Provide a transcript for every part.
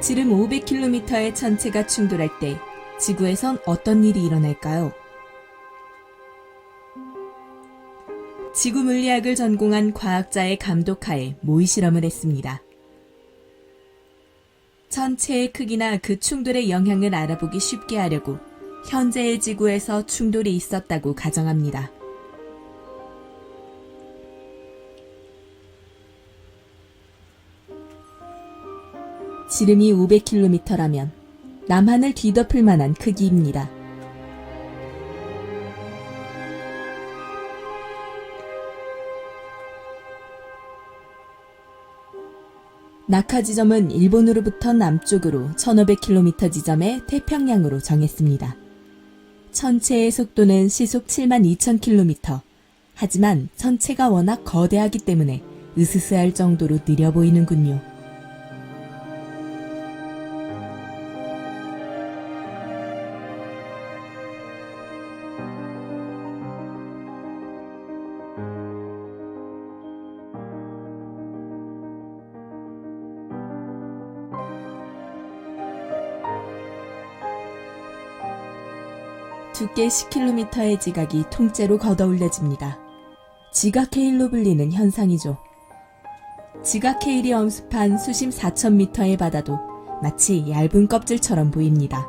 지름 500km의 천체가 충돌할 때 지구에선 어떤 일이 일어날까요? 지구 물리학을 전공한 과학자의 감독하에 모의 실험을 했습니다. 천체의 크기나 그 충돌의 영향을 알아보기 쉽게 하려고 현재의 지구에서 충돌이 있었다고 가정합니다. 지름이 500km라면 남한을 뒤덮을 만한 크기입니다. 낙하 지점은 일본으로부터 남쪽으로 1500km 지점의 태평양으로 정했습니다. 천체의 속도는 시속 7만 2000km. 하지만 천체가 워낙 거대하기 때문에 으스스할 정도로 느려 보이는군요. 두께 10km의 지각이 통째로 걷어올려집니다. 지각 헤일로 불리는 현상이죠. 지각 헤일이 엄습한 수심 4,000m의 바다도 마치 얇은 껍질처럼 보입니다.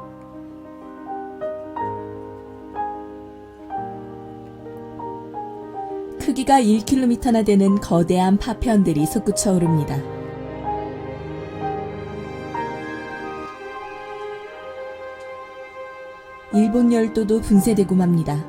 크기가 1km나 되는 거대한 파편들이 솟구쳐 오릅니다. 일본 열도도 분쇄되고 맙니다.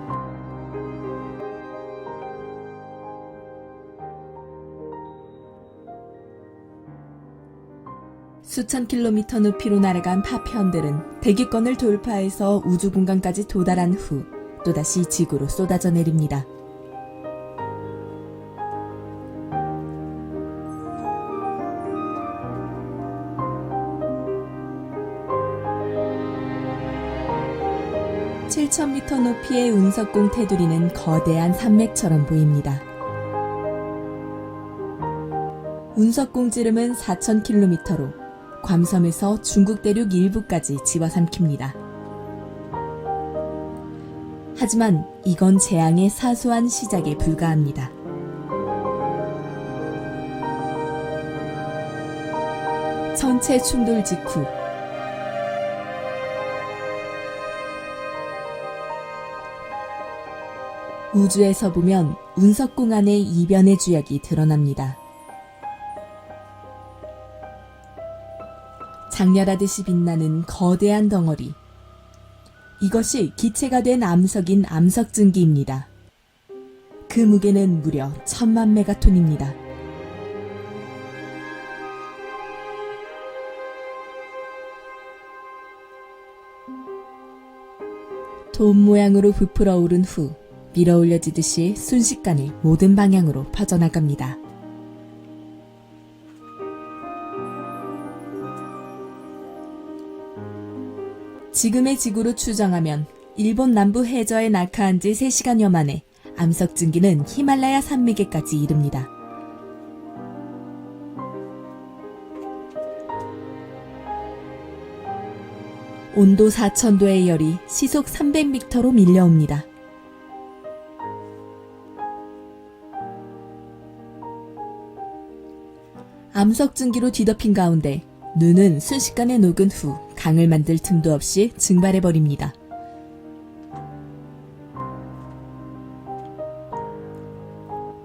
수천 킬로미터 높이로 날아간 파편들은 대기권을 돌파해서 우주 공간까지 도달한 후 또다시 지구로 쏟아져 내립니다. (7,000m) 높이의 운석공 테두리는 거대한 산맥처럼 보입니다. 운석공 지름은 4,000km로 괌섬에서 중국 대륙 일부까지 집어삼킵니다. 하지만 이건 재앙의 사소한 시작에 불과합니다. 전체 충돌 직후 우주에서 보면 운석공 안의 이변의 주역이 드러납니다. 장렬하듯이 빛나는 거대한 덩어리. 이것이 기체가 된 암석인 암석증기입니다. 그 무게는 무려 천만 메가톤입니다. 돔 모양으로 부풀어 오른 후 밀어 올려지듯이 순식간에 모든 방향으로 퍼져나갑니다. 지금의 지구로 추정하면 일본 남부 해저에 낙하한 지 3시간여 만에 암석 증기는 히말라야 산맥에까지 이릅니다. 온도 4,000도의 열이 시속 300m로 밀려옵니다. 암석 증기로 뒤덮인 가운데 눈은 순식간에 녹은 후 강을 만들 틈도 없이 증발해버립니다.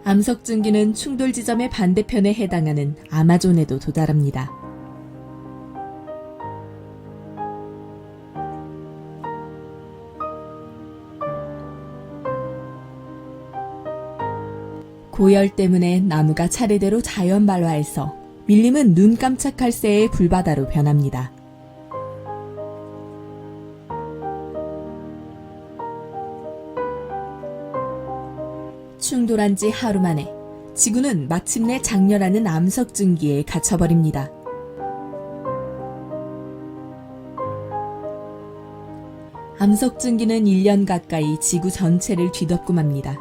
암석 증기는 충돌 지점의 반대편에 해당하는 아마존에도 도달합니다. 고열 때문에 나무가 차례대로 자연 발화해서 밀림은 눈 깜짝할 새의 불바다로 변합니다. 충돌한 지 하루 만에 지구는 마침내 장렬하는 암석 증기에 갇혀버립니다. 암석 증기는 1년 가까이 지구 전체를 뒤덮고 맙니다.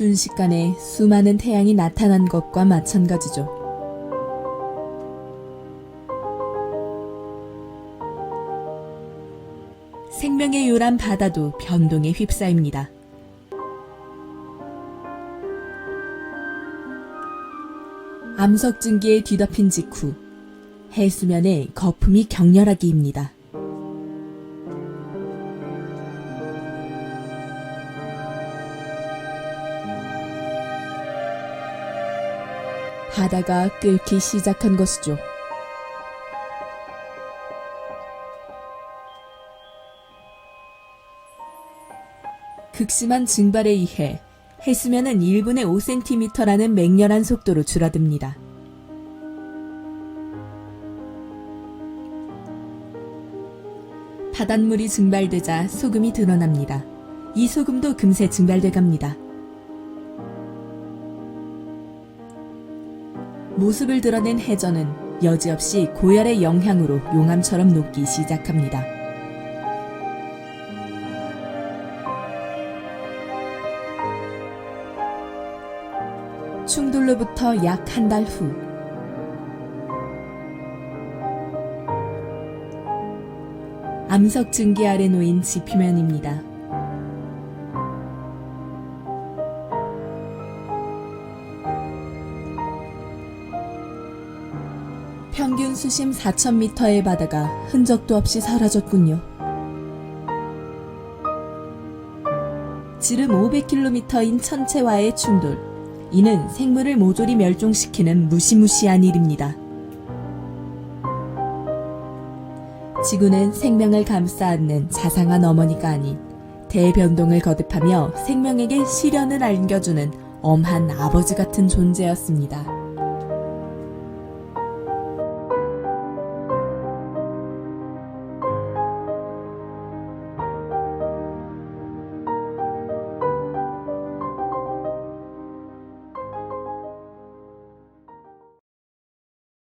순식간에 수많은 태양이 나타난 것과 마찬가지죠. 생명의 요란 바다도 변동에 휩싸입니다. 암석 증기에 뒤덮인 직후 해수면에 거품이 격렬하게 입니다. 바다가 끓기 시작한 것이죠. 극심한 증발에 의해 해수면은 1분에 5cm라는 맹렬한 속도로 줄어듭니다. 바닷물이 증발되자 소금이 드러납니다. 이 소금도 금세 증발돼 갑니다. 모습을 드러낸 해전은 여지없이 고열의 영향으로 용암처럼 녹기 시작합니다. 충돌로부터 약 한 달 후, 암석 증기 아래 놓인 지표면입니다. 수심 4,000m의 바다가 흔적도 없이 사라졌군요. 지름 500km인 천체와의 충돌. 이는 생물을 모조리 멸종시키는 무시무시한 일입니다. 지구는 생명을 감싸 안는 자상한 어머니가 아닌 대변동을 거듭하며 생명에게 시련을 안겨주는 엄한 아버지 같은 존재였습니다.